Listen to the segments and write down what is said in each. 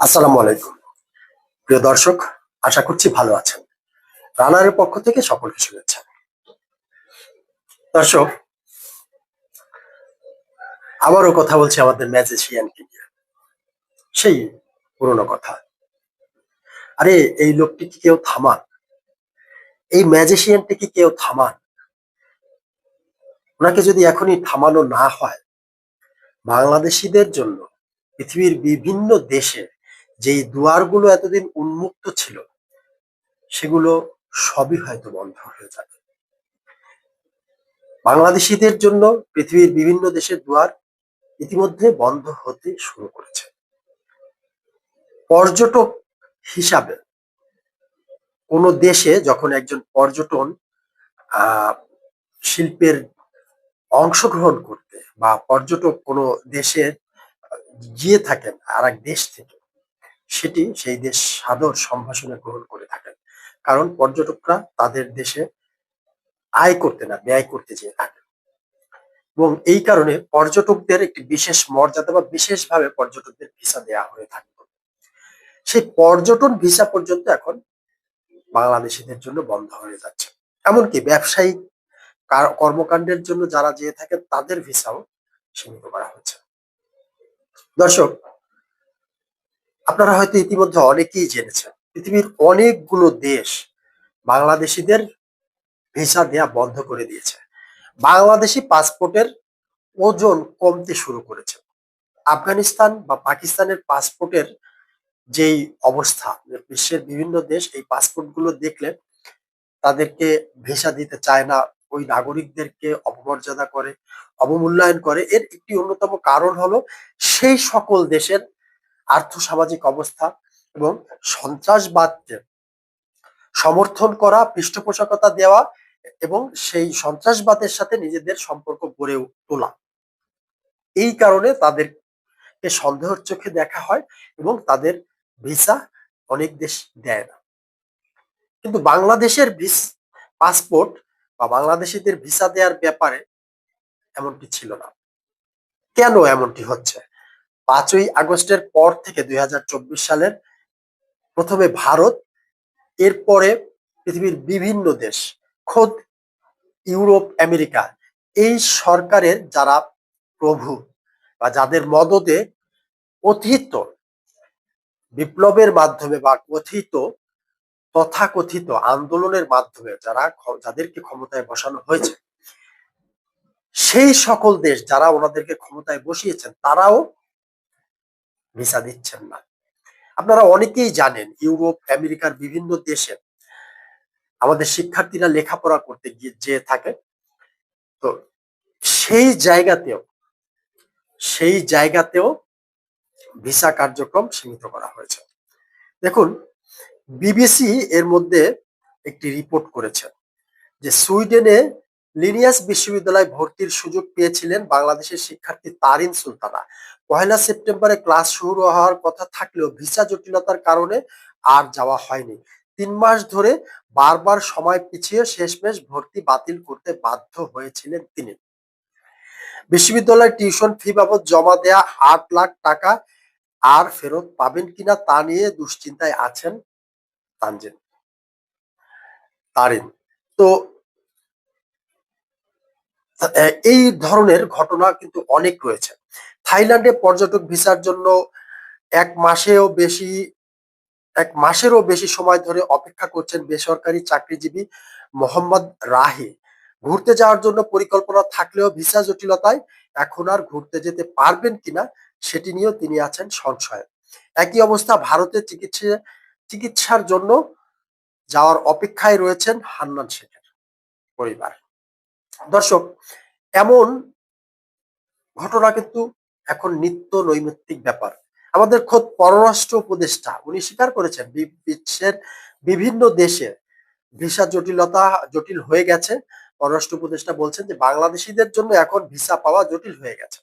আসসালামু আলাইকুম। প্রিয় দর্শক, আশা করছি ভালো আছেন। রানারের পক্ষ থেকে সকলকে শুভেচ্ছা। দর্শক, আবারও কথা বলছি আমাদের ম্যাজিশিয়ানকে নিয়ে সেই পুরনো কথা। আরে, এই লোকটি কি কেউ থামান? এই ম্যাজিশিয়ানটি কি কেউ থামান? ওনাকে যদি এখনই থামানো না হয়, বাংলাদেশিদের জন্য পৃথিবীর বিভিন্ন দেশে যেই দুয়ারগুলো এতদিন উন্মুক্ত ছিল, সেগুলো সবই হয়তো বন্ধ হয়ে যাবে। বাংলাদেশিদের জন্য পৃথিবীর বিভিন্ন দেশের দুয়ার ইতিমধ্যে বন্ধ হতে শুরু করেছে। পর্যটক হিসাবে কোন দেশে যখন একজন পর্যটন শিল্পের অংশগ্রহণ করতে বা পর্যটক কোনো দেশে গিয়ে থাকেন আর এক দেশ থেকে সেটি সেই দেশ সাদর সম্ভাষণে গ্রহণ করে থাকেন। কারণ পর্যটকরা তাদের দেশে আয় করতে না, ব্যয় করতে চেয়ে থাকেন। এবং এই কারণে পর্যটকদের একটি বিশেষ মর্যাদা বা বিশেষভাবে পর্যটকদের ভিসা দেওয়া হয়ে থাকতো সেই পর্যটন ভিসা পর্যন্ত এখন বাংলাদেশিদের জন্য বন্ধ হয়ে যাচ্ছে। এমনকি ব্যবসায়িক কর্মকাণ্ডের জন্য যারা যেয়ে থাকেন, তাদের ভিসাও সীমিত করা হচ্ছে। দর্শক আপনারা হয়তো ইতিমধ্যে অনেকেই জেনেছেন, পৃথিবীর অনেকগুলো দেশ বাংলাদেশিদের ভিসা দেয়া বন্ধ করে দিয়েছে। বাংলাদেশি পাসপোর্টের ওজন কমতে শুরু করেছে। আফগানিস্তান বা পাকিস্তানের পাসপোর্টের যেই অবস্থা, বিশ্বের বিভিন্ন দেশ এই পাসপোর্টগুলো দেখলে তাদেরকে ভিসা দিতে চায় না, ওই নাগরিকদেরকে অপমর্যাদা করে, অবমূল্যায়ন করে। এর একটি অন্যতম কারণ হলো সেই সকল দেশের আর্থসামাজিক অবস্থা এবং সন্ত্রাসবাদকে সমর্থন করা, পৃষ্ঠপোষকতা দেওয়া এবং সেই সন্ত্রাসবাদের সাথে নিজেদের সম্পর্ক গড়ে তোলা। এই কারণে তাদেরকে সন্দেহের চোখে দেখা হয় এবং তাদের ভিসা অনেক দেশ দেয় না। কিন্তু বাংলাদেশের পাসপোর্ট বা বাংলাদেশিদের ভিসা দেওয়ার ব্যাপারে এমনটি ছিল না। কেন এমনটি হচ্ছে? পাঁচই আগস্টের পর থেকে দুই হাজার চব্বিশ সালের প্রথমে ভারত, এরপরে পৃথিবীর বিভিন্ন দেশ, খোদ ইউরোপ, আমেরিকা, এই সরকারের যারা প্রভু বা যাদের মদতে কথিত বিপ্লবের মাধ্যমে বা কথিত তথাকথিত আন্দোলনের মাধ্যমে যারা যাদেরকে ক্ষমতায় বসানো হয়েছে, সেই সকল দেশ যারা ওনাদেরকে ক্ষমতায় বসিয়েছেন, তারাও ভিসা দিচ্ছেন না। আপনারা অনেকেই জানেন ইউরোপ, আমেরিকার বিভিন্ন দেশে আমাদের শিক্ষার্থীরা লেখাপড়া করতে গিয়ে যে থাকে। তো সেই জায়গাতেও সেই জায়গাতেও ভিসা কার্যক্রম সীমিত করা হয়েছে। দেখুন, বিবিসি এর মধ্যে একটি রিপোর্ট করেছে যে সুইডেনে লিনিয়াস বিশ্ববিদ্যালয়ে ভর্তির সুযোগ পেয়েছিলেন বাংলাদেশের শিক্ষার্থী তারিন সুলতানা। পয়লা সেপ্টেম্বরে ক্লাস শুরু হওয়ার কথা থাকলেও ভিসা জটিলতার কারণে আর যাওয়া হয়নি। তিন মাস ধরে বারবার সময় পিছিয়ে শেষমেশ ভর্তি বাতিল করতে বাধ্য হয়েছিলেন তিনি। বিশ্ববিদ্যালয়ের টিউশন ফি বাবদ জমা দেয়া আট লাখ টাকা আর ফেরত পাবেন কিনা তা নিয়ে দুশ্চিন্তায় আছেন তানজিন, তারিন। তো এই ধরনের ঘটনা কিন্তু অনেক রয়েছে। থাইল্যান্ডে পর্যটক ভিসার জন্য এক মাসেও বেশি, এক মাসেরও বেশি সময় ধরে অপেক্ষা করছেন বেসরকারি চাকরিজীবী মোহাম্মদ রাহি। ঘুরতে যাওয়ার জন্য পরিকল্পনা থাকলেও ভিসা জটিলতায় এখন আর ঘুরতে যেতে পারবেন কিনা সেটি নিয়েও তিনি আছেন সংশয়ে। একই অবস্থা ভারতে চিকিৎসা, চিকিৎসার জন্য যাওয়ার অপেক্ষায় রয়েছেন হান্নান শেখের পরিবার। দর্শক, এমন ঘটনা কিন্তু এখন নিত্য নৈমিত্তিক ব্যাপার। আমাদের খোদ পররাষ্ট্র উপদেষ্টা, উনি স্বীকার করেছেন বিশ্বের বিভিন্ন দেশে ভিসা জটিলতা জটিল হয়ে গেছে। পররাষ্ট্র উপদেষ্টা বলছেন যে, বাংলাদেশিদের জন্য এখন ভিসা পাওয়া জটিল হয়ে গেছে।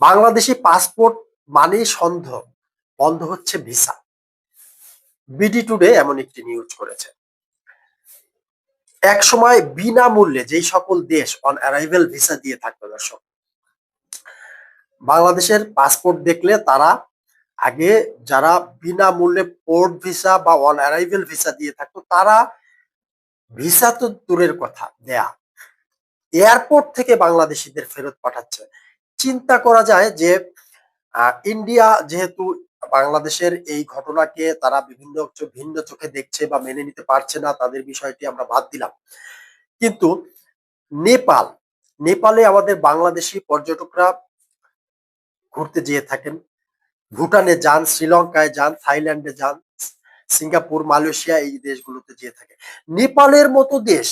বাংলাদেশি পাসপোর্ট মানেই সন্দেহ, বন্ধ হচ্ছে ভিসা। বিডি টুডে এমন একটি নিউজ করেছে। এক সময় বিনামূল্যে যেই সকল দেশ অন অ্যারাইভেল ভিসা দিয়ে থাকবে দর্শক বাংলাদেশের পাসপোর্ট দেখলে তারা আগে যারা বিনামূল্যে পোর্ট ভিসা বা অন অ্যারাইভেল ভিসা দিয়ে থাকতো, তারা ভিসা তো দূরের কথা, দেয়া। এয়ারপোর্ট থেকে বাংলাদেশিদের ফেরত পাঠাচ্ছে। চিন্তা করা যায় যে ইন্ডিয়া যেহেতু বাংলাদেশের এই ঘটনাকে তারা বিভিন্ন ভিন্ন চোখে দেখছে বা মেনে নিতে পারছে না, তাদের বিষয়টি আমরা বাদ দিলাম। কিন্তু নেপাল, নেপালে আমাদের বাংলাদেশি পর্যটকরা ঘুরতে যেয়ে থাকেন। ভুটানে যান, শ্রীলঙ্কায় যান, থাইল্যান্ডে যান, সিঙ্গাপুর, মালয়েশিয়া এই দেশগুলোতে যেয়ে থাকে নেপালের মতো দেশ,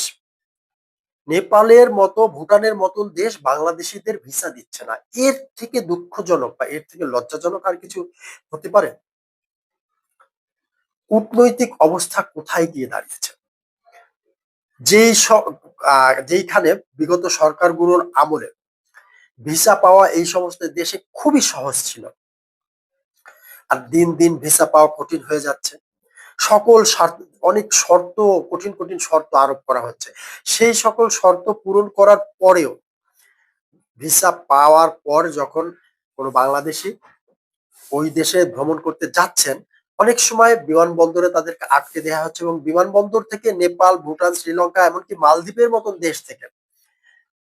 নেপালের মতো, ভুটানের মতন দেশ বাংলাদেশিদের ভিসা দিচ্ছে না। এর থেকে দুঃখজনক বা এর থেকে লজ্জাজনক আর কিছু হতে পারে? কূটনৈতিক অবস্থা কোথায় গিয়ে দাঁড়িয়েছে? যেই যেইখানে বিগত সরকারগুলোর আমলে ভিসা পাওয়া এই সমস্ত দেশে খুবই সহজ ছিল। আর দিন দিন ভিসা পাওয়া কঠিন হয়ে যাচ্ছে। সকল অনেক শর্ত, কঠিন কঠিন শর্ত আরোপ করা হচ্ছে। সেই সকল শর্ত পূরণ করার পরেও ভিসা পাওয়ার পর যখন কোনো বাংলাদেশি ওই দেশে ভ্রমণ করতে যাচ্ছেন, অনেক সময় বিমানবন্দরে তাদেরকে আটকে দেওয়া হচ্ছে এবং বিমানবন্দর থেকে নেপাল, ভুটান, শ্রীলঙ্কা, এমনকি মালদ্বীপের মতন দেশ থেকে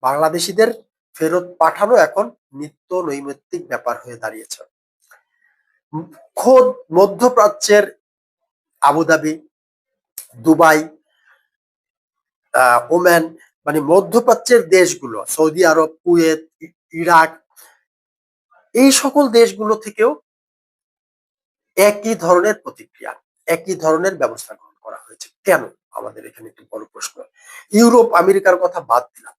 বাংলাদেশিদের ফেরত পাঠানো এখন নিত্য নৈমিত্তিক ব্যাপার হয়ে দাঁড়িয়েছে। খোদ মধ্যপ্রাচ্যের আবুধাবি, দুবাই ওমান মানে মধ্যপ্রাচ্যের দেশগুলো, সৌদি আরব, কুয়েত ইরাক, এই সকল দেশগুলো থেকেও একই ধরনের প্রতিক্রিয়া, একই ধরনের ব্যবস্থা গ্রহণ করা হয়েছে। কেন? আমাদের এখানে একটি বড় প্রশ্ন। ইউরোপ, আমেরিকার কথা বাদ দিলাম।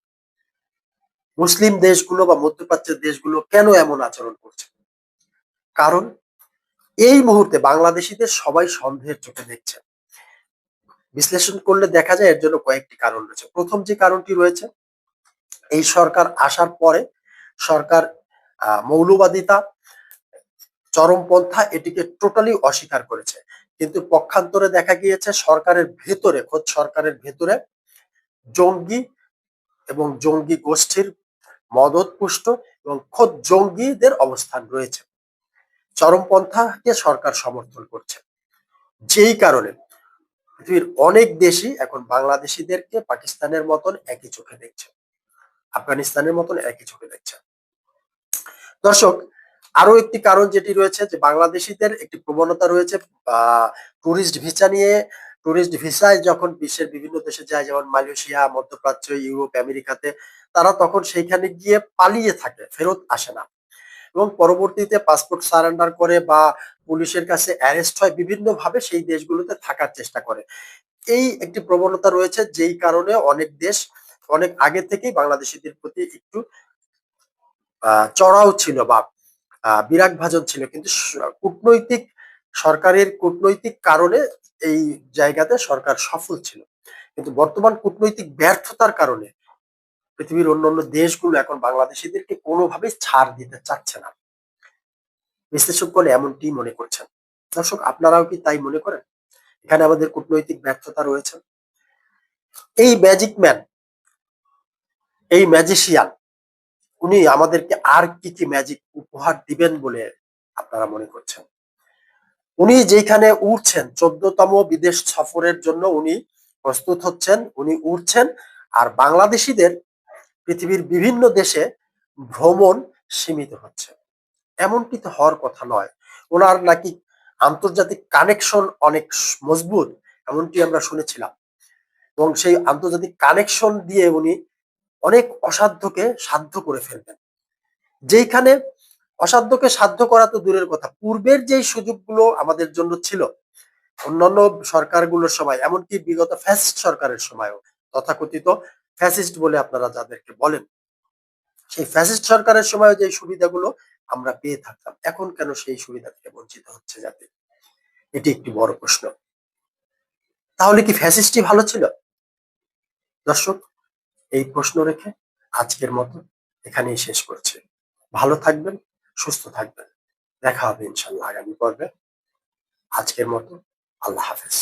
মুসলিম দেশগুলো বা মধ্যপ্রাচ্যের দেশগুলো কেন এমন আচরণ করছে? কারণ এই মুহূর্তে বাংলাদেশিদের সবাই সন্দেহের চোখে দেখছে। বিশ্লেষণ করলে দেখা যায় এর জন্য কয়েকটি কারণ রয়েছে। প্রথম যে কারণটি রয়েছে, এই সরকার আসার পরে সরকার মৌলবাদিতা, চরমপন্থা এটিকে টোটালি অস্বীকার করেছে। কিন্তু পক্ষান্তরে দেখা গিয়েছে সরকারের ভেতরে, খোদ সরকারের ভেতরে জঙ্গি এবং জঙ্গি গোষ্ঠীর মদতপুষ্ট এবং খোদ জঙ্গিদের অবস্থান রয়েছে। চরমপন্থাকে সরকার সমর্থন করছে। যেই কারণে পৃথিবীর অনেক দেশই এখন বাংলাদেশিদেরকে পাকিস্তানের মতন একই চোখে দেখছে। আফগানিস্তানের মতন একই চোখে দেখছে। দর্শক আরও একটি কারণ যেটি রয়েছে যে বাংলাদেশিদের একটি প্রবণতা রয়েছে টুরিস্ট ভিসা নিয়ে। টুরিস্ট ভিসায় যখন বিশ্বের বিভিন্ন দেশে যায়, যেমন মালয়েশিয়া, মধ্যপ্রাচ্য, ইউরোপ, আমেরিকাতে তারা তখন সেইখানে গিয়ে পালিয়ে থাকে, ফেরত আসে না। এবং পরবর্তীতে পাসপোর্ট সারেন্ডার করে বা পুলিশের কাছে অ্যারেস্ট হয় বিভিন্ন ভাবে সেই দেশগুলোতে থাকার চেষ্টা করে। এই একটি প্রবণতা রয়েছে, যেই কারণে অনেক দেশ অনেক আগে থেকেই বাংলাদেশিদের প্রতি একটু চড়াও ছিল বা বিরাগ ভাজন ছিল। কিন্তু কূটনৈতিক সরকারের কূটনৈতিক কারণে এই জায়গাতে সরকার সফল ছিল। কিন্তু বর্তমান কূটনৈতিক ব্যর্থতার কারণে পৃথিবীর অন্যান্য দেশগুলো এখন বাংলাদেশিদেরকে কোনোভাবেই ছাড় দিতে চাচ্ছে না। বিশ্লেষকগণ এমনটি মনে করছেন। দর্শক, আপনারাও কি তাই মনে করেন? এখানে আমাদের কূটনৈতিক ব্যর্থতা রয়েছে। এই ম্যাজিক ম্যান এই ম্যাজিশিয়ান উনি আমাদেরকে আর কি কি ম্যাজিক উপহার দিবেন বলে আপনারা মনে করছেন? উনি যেখানে উঠছেন চোদ্দতম বিদেশ সফরের জন্য উনি প্রস্তুত হচ্ছেন, উনি উঠছেন আর বাংলাদেশিদের পৃথিবীর বিভিন্ন দেশে ভ্রমণ সীমিত হচ্ছে। এমনটি তো হওয়ার কথা নয়। ওনার নাকি আন্তর্জাতিক কানেকশন অনেক মজবুত, এমনটি আমরা শুনেছিলাম। এবং সেই আন্তর্জাতিক কানেকশন দিয়ে উনি অনেক অসাধ্যকে সাধ্য করে ফেলবেন। যেইখানে অসাধ্যকে সাধ্য করা তো দূরের কথা, পূর্বের যেই সুযোগগুলো আমাদের জন্য ছিল, অন্যান্য সরকারগুলোর সময়, এমনকি বিগত ফ্যাসিস্ট সরকারের সময়ও, তথাকথিত ফ্যাসিস্ট বলে আপনারা যাদেরকে বলেন, সেই ফ্যাসিস্ট সরকারের সময় যে সুবিধাগুলো আমরা পেয়ে থাকতাম, এখন কেন সেই সুবিধা থেকে বঞ্চিত হচ্ছে যাতে? এটি একটি বড় প্রশ্ন। তাহলে কি ফ্যাসিস্টই ভালো ছিল? দর্শক, এই প্রশ্ন রেখে আজকের মতো এখানেই শেষ করছি। ভালো থাকবেন, সুস্থ থাকবেন। দেখা হবে ইনশাল্লাহ আগামী পর্বে। আজকের মতো আল্লাহ হাফেজ।